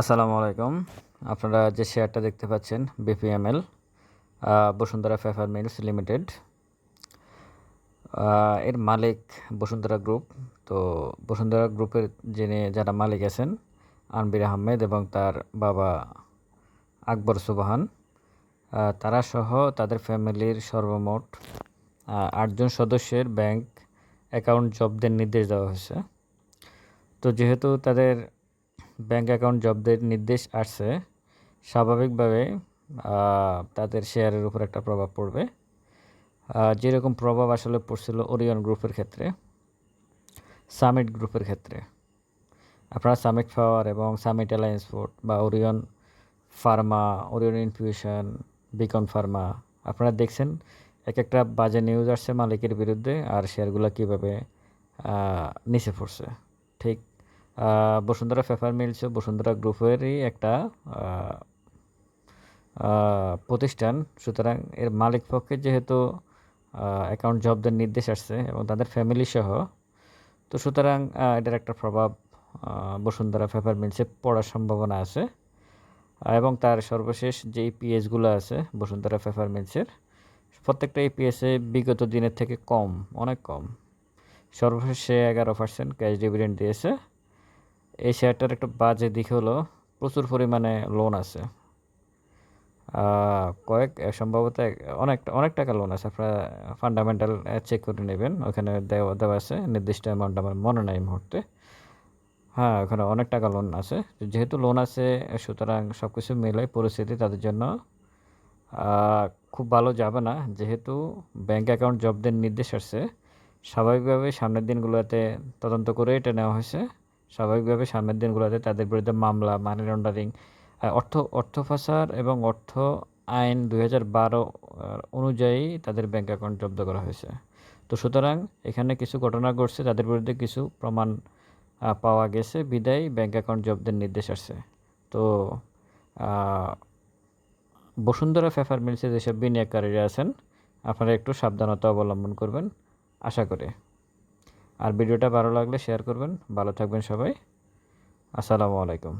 আসসালামু আলাইকুম। আপনারা যে শেয়ারটা দেখতে পাচ্ছেন BPML Bashundhara paper mills limited এর মালিক বসুন্ধরা গ্রুপ তো বসুন্ধরা গ্রুপের যিনি, যারা মালিক আছেন, আনবির আহমেদ এবং তার বাবা আকবর সুবাহান তারা সহ তাদের ফ্যামিলির সর্বমোট আটজন সদস্যের ব্যাংক অ্যাকাউন্ট জব্দের নির্দেশ দেওয়া হয়েছে। তো যেহেতু তাদের ব্যাংক অ্যাকাউন্ট জব্দের নির্দেশ আসছে, স্বাভাবিকভাবে তাদের শেয়ারের উপর একটা প্রভাব পড়বে। যেরকম প্রভাব আসলে পড়ছিল ওরিয়ন গ্রুপের ক্ষেত্রে সামিট গ্রুপের ক্ষেত্রে। আপনারা সামিট পাওয়ার এবং সামিট অ্যালায়েন্স ফুড বা Orion Pharma Orion Infusion Beacon Pharma আপনারা দেখছেন এক একটা বাজে নিউজ আসছে মালিকের বিরুদ্ধে আর শেয়ারগুলো কীভাবে নিচে পড়ছে। ঠিক বসুন্ধরা পেপার মিলস বসুন্ধরা গ্রুপেরই একটা প্রতিষ্ঠান। সুতরাং এর মালিক পক্ষে যেহেতু অ্যাকাউন্ট জবদের নির্দেশ আসছে এবং তাদের ফ্যামিলি সহ, তো সুতরাং এটার একটা প্রভাব বসুন্ধরা পেপার মিলসে পড়ার সম্ভাবনা আছে। এবং তার সর্বশেষ যে ইপিএসগুলো আছে বসুন্ধরা পেপার মিলসের প্রত্যেকটা ইপিএসে বিগত দিনের থেকে কম, অনেক কম। সর্বশেষ এগারো পার্সেন্ট ক্যাশ ডিভিডেন্ড দিয়েছে। এই শেয়ারটার একটা বাজে দিক হলো, প্রচুর পরিমাণে লোন আছে। কয়েক সম্ভবত অনেক অনেক টাকা লোন আছে। আপনারা ফান্ডামেন্টাল চেক করে নেবেন। ওখানে দেওয়া দেওয়া আছে, নির্দিষ্ট অ্যামাউন্ট আমার মনে নাই মুহূর্তে। হ্যাঁ ওখানে অনেক টাকা লোন আছে। যেহেতু লোন আছে, সুতরাং সব কিছু মিলে পরিস্থিতি তাদের জন্য খুব ভালো যাবে না। যেহেতু ব্যাংক অ্যাকাউন্ট জবদের নির্দেশ আসছে, স্বাভাবিকভাবে সামনের দিনগুলোতে তদন্ত করে এটা নেওয়া হয়েছে। স্বাভাবিকভাবে সামনের দিনগুলোতে তাদের বিরুদ্ধে মামলা মানি লন্ডারিং অর্থ অর্থ পাচার এবং অর্থ আইন দুই হাজার বারো অনুযায়ী তাদের ব্যাংক অ্যাকাউন্ট জব্দ করা হয়েছে। তো সুতরাং এখানে কিছু ঘটনা ঘটছে, তাদের বিরুদ্ধে কিছু প্রমাণ পাওয়া গেছে, বিদায় ব্যাংক অ্যাকাউন্ট জব্দের নির্দেশ আসছে। তো বসুন্ধরা ফেফার মিলসে যেসব বিনিয়োগকারীরা আছেন, আপনারা একটু সাবধানতা অবলম্বন করবেন, আশা করি। আর ভিডিওটা ভালো লাগলে শেয়ার করবেন। ভালো থাকবেন সবাই। আসসালামু আলাইকুম।